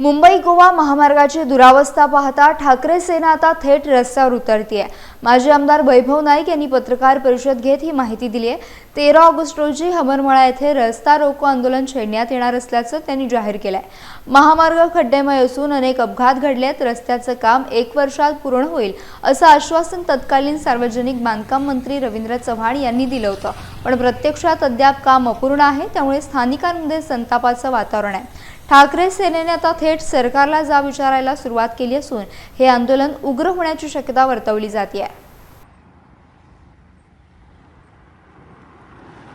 मुंबई गोवा महामार्गाची दुरावस्था पाहता ठाकरे सेना आता थेट रस्त्यावर उतरतीये. माजी आमदार वैभव नाईक यांनी पत्रकार परिषद घेत ही माहिती दिली आहे तेरा ऑगस्ट रोजी हमरमळा येथे रस्ता रोको आंदोलन छेडण्यात येणार असल्याचं त्यांनी जाहीर केलंय. महामार्ग खड्डेमय असून अनेक अपघात घडलेत. रस्त्याचं काम एक वर्षात पूर्ण होईल असं आश्वासन तत्कालीन सार्वजनिक बांधकाम मंत्री रवींद्र चव्हाण यांनी दिलं होतं. पण प्रत्यक्षात अद्याप काम अपूर्ण आहे. त्यामुळे स्थानिकांमध्ये संतापाचं वातावरण आहे. ठाकरे सेनेने आता थेट सरकारला जा विचारायला सुरुवात केली असून हे आंदोलन उग्र होण्याची शक्यता वर्तवली जाते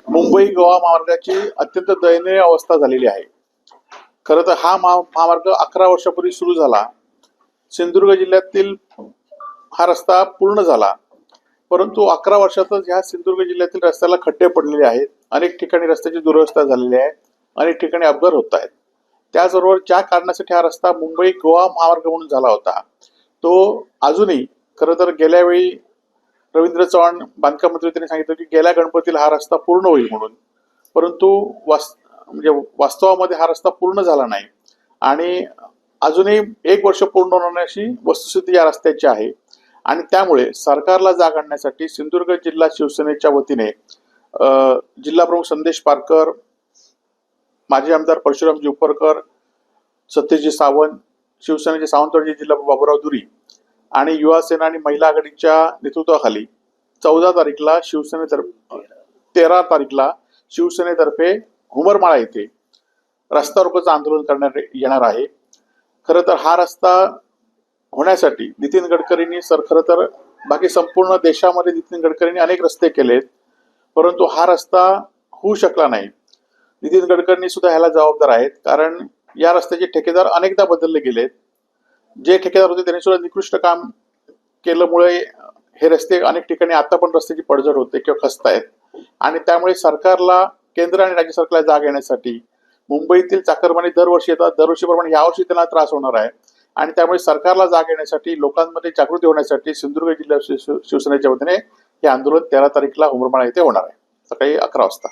मुंबई गोवा महामार्गाची अत्यंत दयनीय अवस्था झालेली आहे. खरं तर हा महा महामार्ग अकरा वर्षापूर्वी सुरू झाला. सिंधुदुर्ग जिल्ह्यातील हा रस्ता पूर्ण झाला. परंतु अकरा वर्षातच ह्या सिंधुदुर्ग जिल्ह्यातील रस्त्याला खड्डे पडलेले आहेत. अनेक ठिकाणी रस्त्याची दुरवस्था झालेली आहे. अनेक ठिकाणी अपघात होत आहेत. त्याचबरोबर ज्या कारणासाठी हा रस्ता मुंबई गोवा महामार्ग म्हणून झाला होता तो अजूनही खरं तर गेल्या वेळी रवींद्र चव्हाण बांधकाम मंत्री त्यांनी सांगितलं की गेल्या गणपतीला हा रस्ता पूर्ण होईल म्हणून. परंतु वास म्हणजे वास्तवामध्ये हा रस्ता पूर्ण झाला नाही. आणि अजूनही एक वर्ष पूर्ण होण्याची वस्तुस्थिती या रस्त्याची आहे. आणि त्यामुळे सरकारला जाग आणण्यासाठी सिंधुदुर्ग जिल्हा शिवसेनेच्या वतीने जिल्हा प्रमुख संदेश पारकर माजी आमदार परशुराम जिवपरकर सत्यजी सावंत शिवसेनेचे सावंतवाडी जिल्हा बाबुराव दुरी आणि युवा सेना आणि महिला आघाडीच्या नेतृत्वाखाली चौदा तारीखला शिवसेनेतर्फे तेरा तारीखला शिवसेनेतर्फे घुमरमाळा येथे रस्ता रोकोचं आंदोलन करण्यात येणार आहे. खरं तर हा रस्ता होण्यासाठी नितीन गडकरींनी सर खरं तर बाकी संपूर्ण देशामध्ये नितीन गडकरींनी अनेक रस्ते केलेत परंतु हा रस्ता होऊ शकला नाही. नितीन गडकरी सुद्धा ह्याला जबाबदार आहेत. कारण या रस्त्याचे ठेकेदार अनेकदा बदलले गेलेत. जे ठेकेदार होते त्यांनी सुद्धा निकृष्ट काम केल्यामुळे हे रस्ते अनेक ठिकाणी आता पण रस्त्याची पडझड होते किंवा खस्त आहेत. आणि त्यामुळे सरकारला केंद्र आणि राज्य सरकारला जाग येण्यासाठी मुंबईतील चाकरमानी दरवर्षी येतात. दरवर्षीप्रमाणे यावर्षी त्यांना त्रास होणार आहे. आणि त्यामुळे सरकारला जाग येण्यासाठी लोकांमध्ये जागृती होण्यासाठी सिंधुदुर्ग जिल्हा शिव- शिवसेनेच्या वतीने हे आंदोलन तेरा तारीखला उमरमाळा येथे होणार आहे. सकाळी अकरा वाजता.